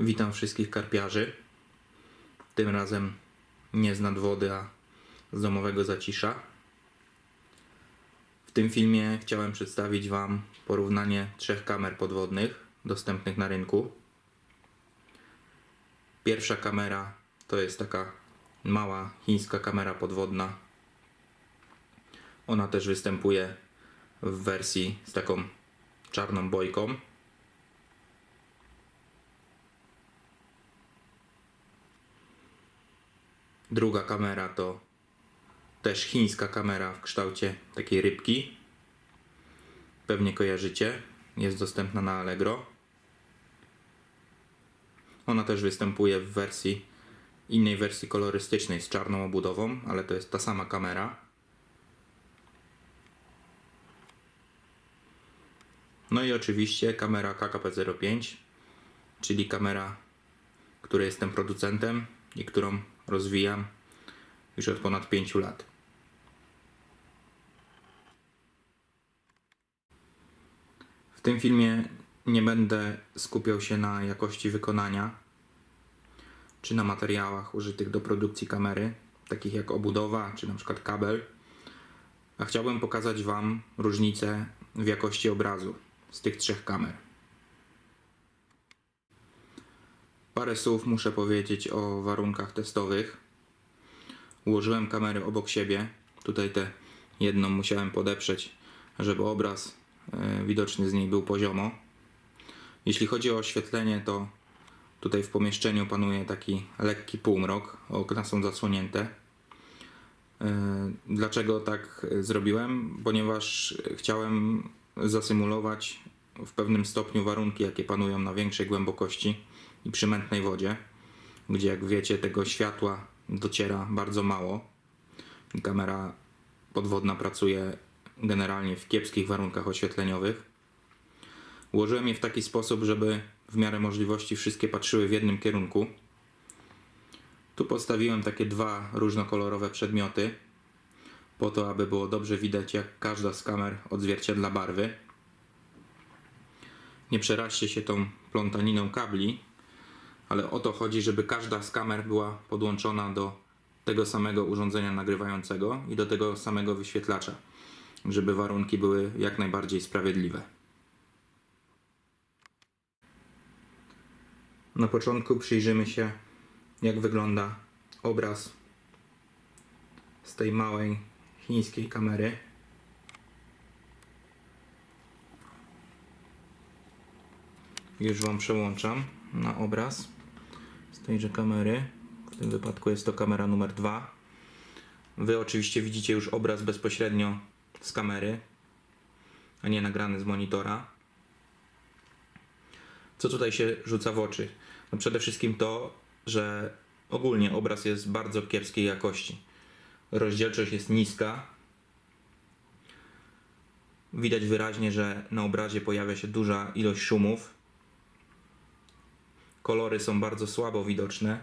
Witam wszystkich karpiarzy. Tym razem nie z nadwody, a z domowego zacisza. W tym filmie chciałem przedstawić Wam porównanie trzech kamer podwodnych dostępnych na rynku. Pierwsza kamera to jest taka mała chińska kamera podwodna. Ona też występuje w wersji z taką czarną bojką. Druga kamera to też chińska kamera w kształcie takiej rybki. Pewnie kojarzycie. Jest dostępna na Allegro. Ona też występuje w wersji innej wersji kolorystycznej z czarną obudową, ale to jest ta sama kamera. No i oczywiście kamera KKP05, czyli kamera, której jestem producentem i którą rozwijam już od ponad 5 lat. W tym filmie nie będę skupiał się na jakości wykonania czy na materiałach użytych do produkcji kamery, takich jak obudowa czy na przykład kabel, a chciałbym pokazać Wam różnicę w jakości obrazu z tych trzech kamer. Parę słów muszę powiedzieć o warunkach testowych. Ułożyłem kamery obok siebie. Tutaj tę jedną musiałem podeprzeć, żeby obraz e, widoczny z niej był poziomo. Jeśli chodzi o oświetlenie, to tutaj w pomieszczeniu panuje taki lekki półmrok. Okna są zasłonięte. E, Dlaczego tak zrobiłem? Ponieważ chciałem zasymulować w pewnym stopniu warunki, jakie panują na większej głębokości i przy mętnej wodzie, gdzie jak wiecie tego światła dociera bardzo mało. Kamera podwodna pracuje generalnie w kiepskich warunkach oświetleniowych. Ułożyłem je w taki sposób, żeby w miarę możliwości wszystkie patrzyły w jednym kierunku. Tu postawiłem takie dwa różnokolorowe przedmioty, po to, aby było dobrze widać, jak każda z kamer odzwierciedla barwy. Nie przeraźcie się tą plątaniną kabli, ale o to chodzi, żeby każda z kamer była podłączona do tego samego urządzenia nagrywającego i do tego samego wyświetlacza, żeby warunki były jak najbardziej sprawiedliwe. Na początku przyjrzymy się, jak wygląda obraz z tej małej chińskiej kamery. Już Wam przełączam na obraz tejże kamery. W tym wypadku jest to kamera numer 2. Wy oczywiście widzicie już obraz bezpośrednio z kamery, a nie nagrany z monitora. Co tutaj się rzuca w oczy? No przede wszystkim to, że ogólnie obraz jest bardzo kiepskiej jakości. Rozdzielczość jest niska. Widać wyraźnie, że na obrazie pojawia się duża ilość szumów. Kolory są bardzo słabo widoczne.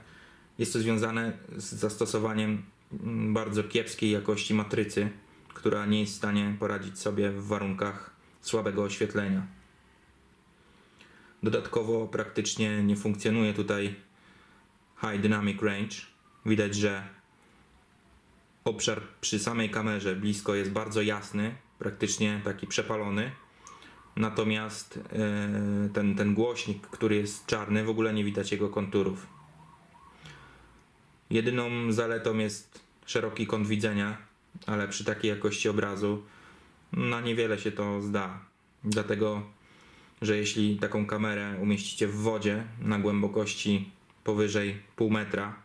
Jest to związane z zastosowaniem mm, bardzo kiepskiej jakości matrycy, która nie jest w stanie poradzić sobie w warunkach słabego oświetlenia. Dodatkowo praktycznie nie funkcjonuje tutaj High Dynamic Range. Widać, że obszar przy samej kamerze blisko jest bardzo jasny, praktycznie taki przepalony. Natomiast e, ten, ten głośnik, który jest czarny, w ogóle nie widać jego konturów. Jedyną zaletą jest szeroki kąt widzenia, ale przy takiej jakości obrazu na niewiele się to zda. Dlatego, że jeśli taką kamerę umieścicie w wodzie na głębokości powyżej pół metra,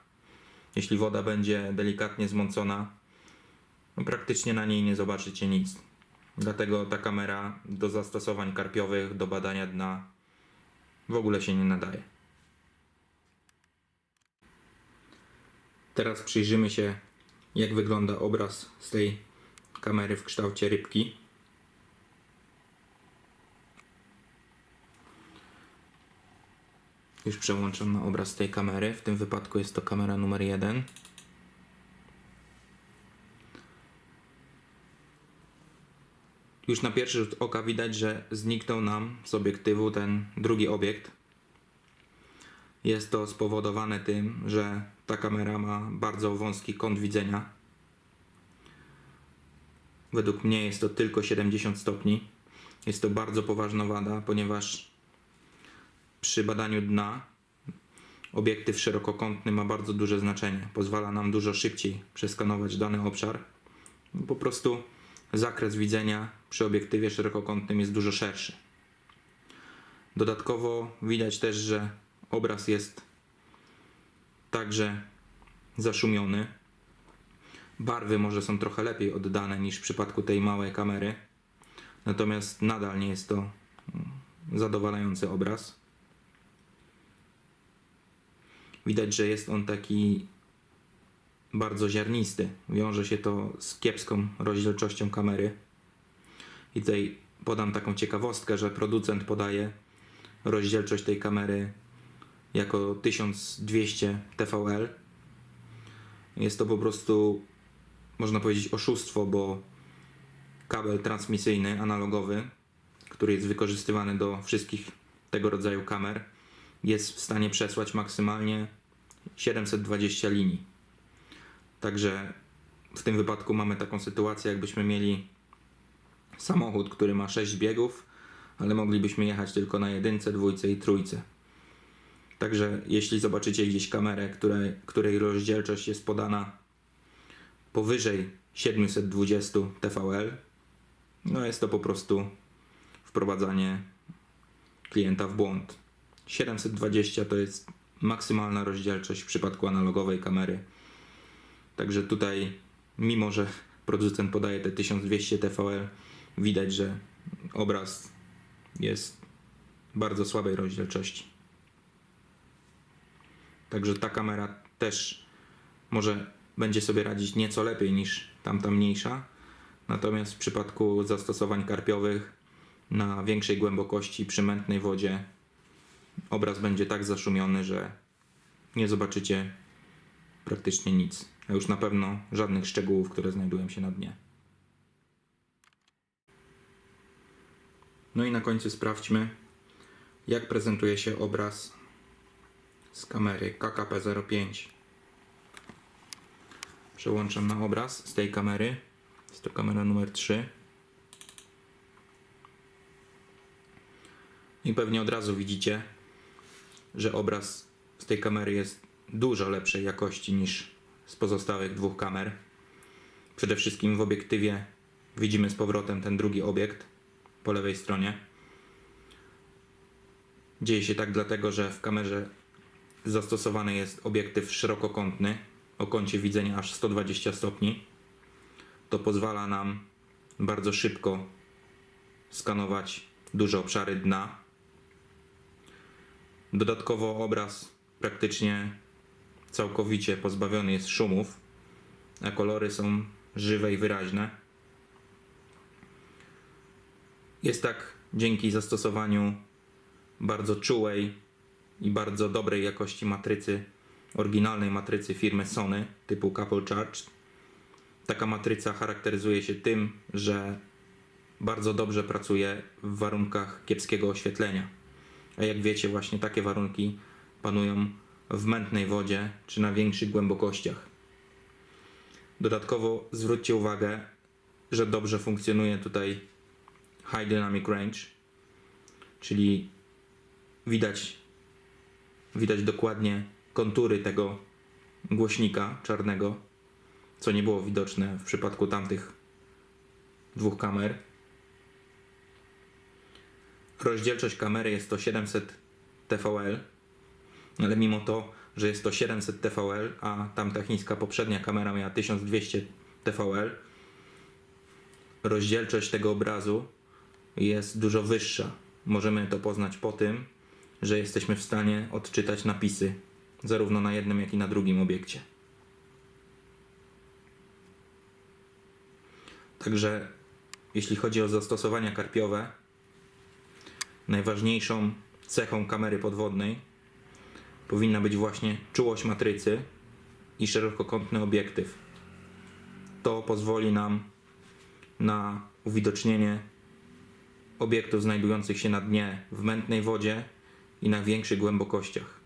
jeśli woda będzie delikatnie zmącona, no praktycznie na niej nie zobaczycie nic. Dlatego ta kamera do zastosowań karpiowych, do badania dna w ogóle się nie nadaje. Teraz przyjrzymy się, jak wygląda obraz z tej kamery w kształcie rybki. Już przełączam na obraz tej kamery. W tym wypadku jest to kamera numer 1. Już na pierwszy rzut oka widać, że zniknął nam z obiektywu ten drugi obiekt. Jest to spowodowane tym, że ta kamera ma bardzo wąski kąt widzenia. Według mnie jest to tylko 70 stopni. Jest to bardzo poważna wada, ponieważ przy badaniu dna obiektyw szerokokątny ma bardzo duże znaczenie. Pozwala nam dużo szybciej przeskanować dany obszar. Po prostu zakres widzenia przy obiektywie szerokokątnym jest dużo szerszy. Dodatkowo widać też, że obraz jest także zaszumiony. Barwy może są trochę lepiej oddane niż w przypadku tej małej kamery. Natomiast nadal nie jest to mm, zadowalający obraz. Widać, że jest on taki bardzo ziarnisty. Wiąże się to z kiepską rozdzielczością kamery. I tutaj podam taką ciekawostkę, że producent podaje rozdzielczość tej kamery jako 1200 TVL. Jest to po prostu, można powiedzieć, oszustwo, bo kabel transmisyjny, analogowy, który jest wykorzystywany do wszystkich tego rodzaju kamer, jest w stanie przesłać maksymalnie 720 linii. Także w tym wypadku mamy taką sytuację, jakbyśmy mieli samochód, który ma 6 biegów, ale moglibyśmy jechać tylko na jedynce, dwójce i trójce. Także jeśli zobaczycie gdzieś kamerę, której, której rozdzielczość jest podana powyżej 720 TVL, no jest to po prostu wprowadzanie klienta w błąd. 720 to jest maksymalna rozdzielczość w przypadku analogowej kamery. Także tutaj, mimo że producent podaje te 1200 TVL, widać, że obraz jest bardzo słabej rozdzielczości. Także ta kamera też może będzie sobie radzić nieco lepiej niż tamta mniejsza. Natomiast w przypadku zastosowań karpiowych na większej głębokości przy mętnej wodzie obraz będzie tak zaszumiony, że nie zobaczycie praktycznie nic, a już na pewno żadnych szczegółów, które znajdują się na dnie. No i na końcu sprawdźmy, jak prezentuje się obraz z kamery KKP05. Przełączam na obraz z tej kamery. Jest to kamera numer 3. I pewnie od razu widzicie, że obraz z tej kamery jest dużo lepszej jakości niż z pozostałych dwóch kamer. Przede wszystkim w obiektywie widzimy z powrotem ten drugi obiekt po lewej stronie. Dzieje się tak dlatego, że w kamerze zastosowany jest obiektyw szerokokątny o kącie widzenia aż 120 stopni. To pozwala nam bardzo szybko skanować duże obszary dna. Dodatkowo obraz praktycznie całkowicie pozbawiony jest szumów, a kolory są żywe i wyraźne. Jest tak dzięki zastosowaniu bardzo czułej i bardzo dobrej jakości matrycy, oryginalnej matrycy firmy Sony typu Couple Charge. Taka matryca charakteryzuje się tym, że bardzo dobrze pracuje w warunkach kiepskiego oświetlenia. A jak wiecie, właśnie takie warunki panują w mętnej wodzie czy na większych głębokościach. Dodatkowo zwróćcie uwagę, że dobrze funkcjonuje tutaj High Dynamic Range, czyli widać, widać dokładnie kontury tego głośnika czarnego, co nie było widoczne w przypadku tamtych dwóch kamer. Rozdzielczość kamery jest to 700 TVL, ale mimo to, że jest to 700 TVL, a tamta chińska poprzednia kamera miała 1200 TVL, rozdzielczość tego obrazu jest dużo wyższa. Możemy to poznać po tym, że jesteśmy w stanie odczytać napisy zarówno na jednym, jak i na drugim obiekcie. Także jeśli chodzi o zastosowania karpiowe, najważniejszą cechą kamery podwodnej powinna być właśnie czułość matrycy i szerokokątny obiektyw. To pozwoli nam na uwidocznienie obiektów znajdujących się na dnie w mętnej wodzie i na większych głębokościach.